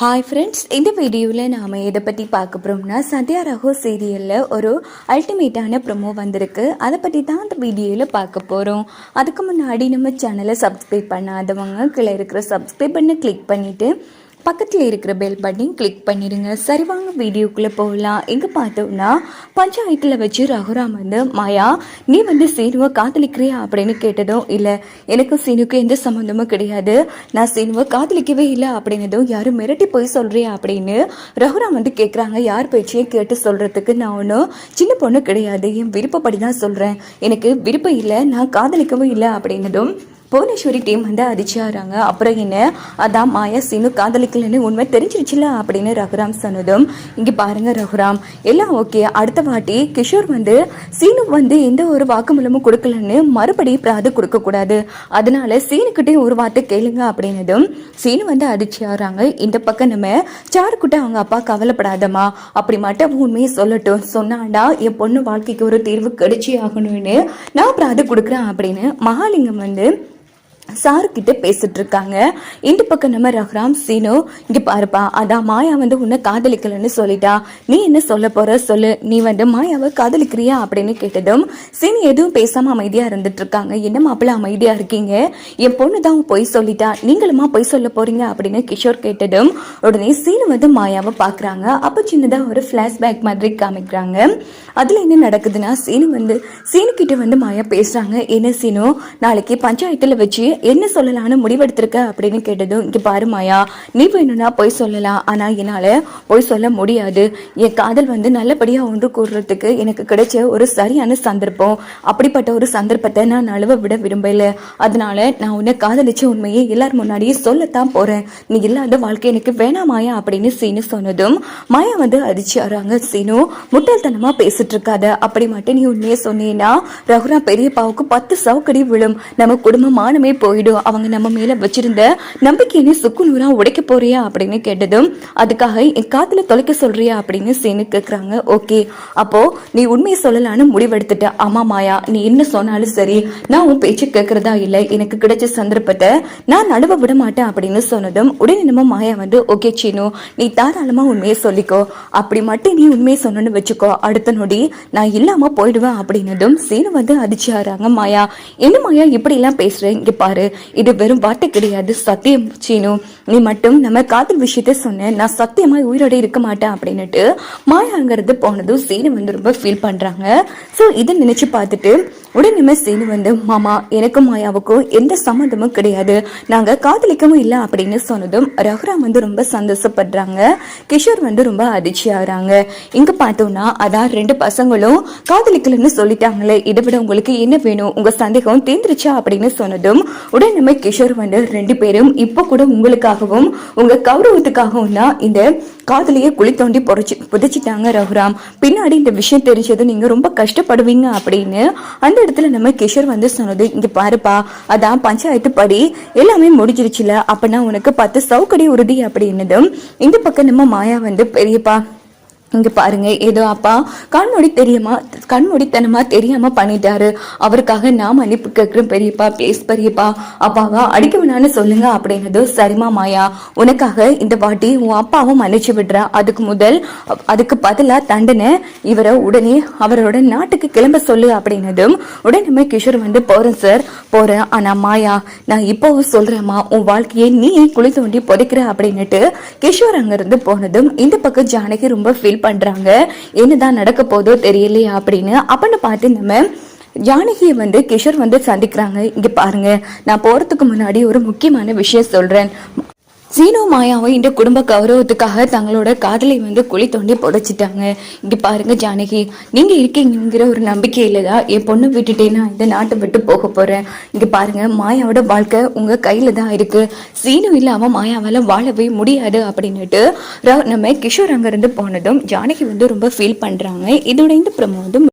Hi friends இந்த வீடியோவில் நாம் எதை பற்றி பார்க்க போகிறோம்னா சத்யா ரகோ சீரியலில் ஒரு அல்டிமேட்டான ப்ரொமோ வந்திருக்கு. அதை பற்றி தான் அந்த வீடியோவில் பார்க்க போகிறோம் அதுக்கு முன்னாடி நம்ம சேனலை சப்ஸ்கிரைப் பண்ணாதவங்க கீழே இருக்கிற சப்ஸ்கிரைப் பண்ணி கிளிக் பண்ணிவிட்டு பக்கத்தில் இருக்கிற பெல் பட்டன் கிளிக் பண்ணிடுங்க சரி வாங்க வீடியோக்குள்ளே போகலாம். எங்கே பார்த்தோம்னா பஞ்சாயத்தில் வச்சு ரகுராம் வந்து மாயா நீ வந்து சீனுவை காதலிக்கிறியா? அப்படின்னு கேட்டதும் இல்லை. எனக்கும் சீனுக்கும் எந்த சம்மந்தமும் கிடையாது. நான் சீனுவை காதலிக்கவே இல்லை அப்படின்னதும் யாரும் மிரட்டி போய் சொல்கிறியா அப்படின்னு ரகுராம் வந்து கேட்குறாங்க யார் பேச்சையும் கேட்டு சொல்கிறதுக்கு நான் ஒன்றும் சின்ன பொண்ணு கிடையாது. என் விருப்பப்படி தான் சொல்கிறேன் எனக்கு விருப்பம் இல்லை. நான் காதலிக்கவும் இல்லை அப்படின்னதும் புவனேஸ்வரி டீம் வந்து அடிச்சாராங்க. அப்புறம் என்ன? அதான் மாயா சீனு காதலிக்கலன்னு உண்மை தெரிஞ்சிருச்சுல அப்படின்னு ரகுராம் சொன்னதும் இங்கே பாருங்க ரகுராம். எல்லாம் ஓகே அடுத்த வாட்டி கிஷோர் வந்து சீனு வந்து எந்த ஒரு வாக்குமூலமும் கொடுக்கலன்னு மறுபடியும் பிராது கொடுக்கக்கூடாது. அதனால சீனுக்கிட்டே ஒரு வார்த்தை கேளுங்க அப்படின்னதும் சீனு வந்து அடிச்சாராங்க. இந்த பக்கம் நம்ம சாருக்கிட்ட அவங்க அப்பா கவலைப்படாதம்மா. அப்படி மட்டும் உண்மையை சொல்லட்டும். சொன்னாண்டா என் பொண்ணு வாழ்க்கைக்கு ஒரு தீர்வு கிடைச்சி ஆகணும்னு நான் பிராது கொடுக்குறேன் அப்படின்னு மகாலிங்கம் வந்து சாருக்கிட்ட பேசிட்டு இருக்காங்க இந்த பக்கம் நம்ம ரகுராம் சீனு இங்க பாருப்பா அதான் மாயா வந்து உன்னை காதலிக்கலன்னு சொல்லிட்டா. நீ என்ன சொல்ல போற? சொல்லு. நீ வந்து மாயாவை காதலிக்கிறியா அப்படின்னு கேட்டதும் சீனு எதுவும் பேசாம அமைதியா இருந்துட்டு இருக்காங்க என்ன மாப்பிள்ள அமைதியா இருக்கீங்க? என் பொண்ணு தான் பொய் சொல்லிட்டா. நீங்களுமா பொய் சொல்ல போறீங்க அப்படின்னு கிஷோர் கேட்டதும் உடனே சீனு வந்து மாயாவை பாக்குறாங்க. அப்ப சின்னதா ஒரு பிளாஷ்பேக் மாதிரி காமிக்கிறாங்க. அதுல என்ன நடக்குதுன்னா சீனு வந்து சீனு கிட்ட வந்து மாயா பேசுறாங்க. என்ன சீனு நாளைக்கு பஞ்சாயத்துல வச்சு என்ன சொல்லலாம்னு முடிவெடுத்திருக்க அப்படின்னு கேட்டதும் இங்கே பாரு மாயா நீ வேணும்னா பொய் சொல்லலாம். ஆனால் என்னால் பொய் சொல்ல முடியாது. என் காதல் வந்து நல்லபடியாக ஒன்று கூடுறதுக்கு எனக்கு கிடைச்ச ஒரு சரியான சந்தர்ப்பம். அப்படிப்பட்ட ஒரு சந்தர்ப்பத்தை நான் நழுவ விட விரும்பல. அதனால நான் உன்னை காதலிச்ச உண்மையை எல்லார் முன்னாடியே சொல்லத்தான் போறேன். நீ இல்லாத வாழ்க்கை எனக்கு வேணாம் மாயா அப்படின்னு சீனு சொன்னதும் மாயா வந்து அடிச்சாராங்க சீனு முட்டாள்தனமா பேசிட்டு இருக்காத. அப்படி மட்டும் நீ உண்மையை சொன்னீங்கன்னா ரகுரா பெரியப்பாவுக்கு பத்து சவுக்கடி விழும். நம்ம குடும்பமானமே மானமே போயிடும். அவங்க நம்ம மேல வச்சிருந்த நம்பிக்கையை சுக்கு நூறா உடைக்க போறியா அப்படின்னு கேட்டதும் அதுக்காக என் காதுல தொலைக்க சொல்றியா அப்படின்னு சேனு கேக்குறாங்க. ஓகே அப்போ நீ உண்மையை சொல்லலான்னு முடிவெடுத்துட்ட. ஆமா மாயா நீ என்ன சொன்னாலும் சரி நான் உன் பேச்சு கேட்கறதா இல்லை. எனக்கு கிடைச்ச சந்தர்ப்பத்தை நான் நடுவ விட மாட்டேன் அப்படின்னு சொன்னதும் உடனே நம்ம மாயா வந்து ஓகே சீனு நீ தாராளமா உண்மையை சொல்லிக்கோ. அப்படி மட்டும் நீ உண்மையை சொன்னன்னு வச்சுக்கோ. அடுத்த நொடி நான் இல்லாம போயிடுவேன் அப்படின்னதும் சீனு வந்து அதிர்ச்சி ஆறாங்க மாயா. என்ன மாயா இப்படி எல்லாம் பேசுற? இங்க பாரு. இது வெறும் வார்த்தை கிடையாது. சத்தியம் சீனு. நீ மட்டும் நம்ம காதல் விஷயத்த சொன்ன நான் சத்தியமாக உயிரோட இருக்க மாட்டேன் அப்படின்னுட்டு மாயாங்கிறது போனதும் சீனு வந்து ரொம்ப ஃபீல் பண்றாங்க. ஸோ இதை நினைச்சு பார்த்துட்டு உடனே சீனு வந்து மாமா எனக்கும் மாயாவுக்கும் எந்த சம்மந்தமும் கிடையாது. நாங்க காதலிக்கவும் இல்லை அப்படின்னு சொன்னதும் ரகுராம் வந்து ரொம்ப சந்தோஷப்படுறாங்க. கிஷோர் வந்து ரொம்ப அதிர்ச்சி ஆகுறாங்க. இங்க பார்த்தோம்னா அதான் ரெண்டு பசங்களும் காதலிக்கலன்னு சொல்லிட்டாங்களே. இதை விட உங்களுக்கு என்ன வேணும்? உங்க சந்தேகம் தீர்ந்துருச்சா? அப்படின்னு சொன்னதும் உடனே கிஷோர் வந்து ரெண்டு பேரும். இப்போ கூட உங்களுக்காகவும் உங்க கௌரவத்துக்காகவும் தான் இந்த காதலியை குழி தோண்டி புதைச்சி புதைச்சிட்டாங்க ரகுராம். பின்னாடி இந்த விஷயம் தெரிஞ்சது நீங்க ரொம்ப கஷ்டப்படுவீங்க அப்படின்னு அந்த இடத்துல நம்ம கிஷோர் வந்து சொன்னது இங்க பாருப்பா அதான் பஞ்சாயத்து படி எல்லாமே முடிஞ்சிருச்சுல அப்பனா உனக்கு பத்து சவுக்கடி உறுதி அப்படின்னதும் இந்த பக்கம் நம்ம மாயா வந்து பெரியப்பா இங்க பாருங்க ஏதோ அப்பா கண்மூடி தெரியுமா கண்மொழித்தனமா தெரியாம பண்ணிட்டாரு. அவருக்காக நான் மன்னிப்பு கேட்குறேன் பெரியப்பா ப்ளீஸ் பெரியப்பா. அப்பாவா அடிக்க வேணான்னு சொல்லுங்க அப்படிங்கிறது சரிமா மாயா. உனக்காக இந்த வாட்டி உன் அப்பாவும் மன்னிச்சு விடுறா. அதுக்கு முதல் அதுக்கு பதிலா தண்டனை இவரை உடனே அவரோட நாட்டுக்கு கிளம்ப சொல்லு அப்படின்னதும் உடனே கிஷோர் வந்து போறேன் சார் போறேன். ஆனா மாயா நான் இப்போவும் சொல்றேம்மா. உன் வாழ்க்கையை நீ குழி தோண்டி புதைக்கிற அப்படின்னுட்டு கிஷோர் அங்கிருந்து போனதும் இந்த பக்கம் ஜானகி ரொம்ப ஃபீல் பண்றாங்க. என்னதான் நடக்க போதோ தெரியலையா அப்படின்னு. அப்படின்னு பார்த்து நம்ம ஜானகியை வந்து கிஷோர் வந்து சந்திக்கிறாங்க. இங்க பாருங்க நான் போறதுக்கு முன்னாடி ஒரு முக்கியமான விஷயம் சொல்றேன். சீனோ மாயாவும் இந்த குடும்ப கௌரவத்துக்காக தங்களோட காதலை வந்து குழி தோண்டி புதைச்சிட்டாங்க. இங்கே பாருங்க ஜானகி. நீங்கள் இருக்கீங்கிற ஒரு நம்பிக்கையில் தான் என் பொண்ணு விட்டுட்டே நான் இந்த நாட்டை விட்டு போக போகிறேன் இங்கே பாருங்க மாயாவோட வாழ்க்கை உங்கள் கையில் தான் இருக்குது சீனு இல்லாமல் மாயாவால் வாழவே முடியாது அப்படின்னுட்டு நம்ம கிஷோர் அங்கேருந்து போனதும் ஜானகி வந்து ரொம்ப ஃபீல் பண்ணுறாங்க இதோட இந்த ப்ரமோ வந்து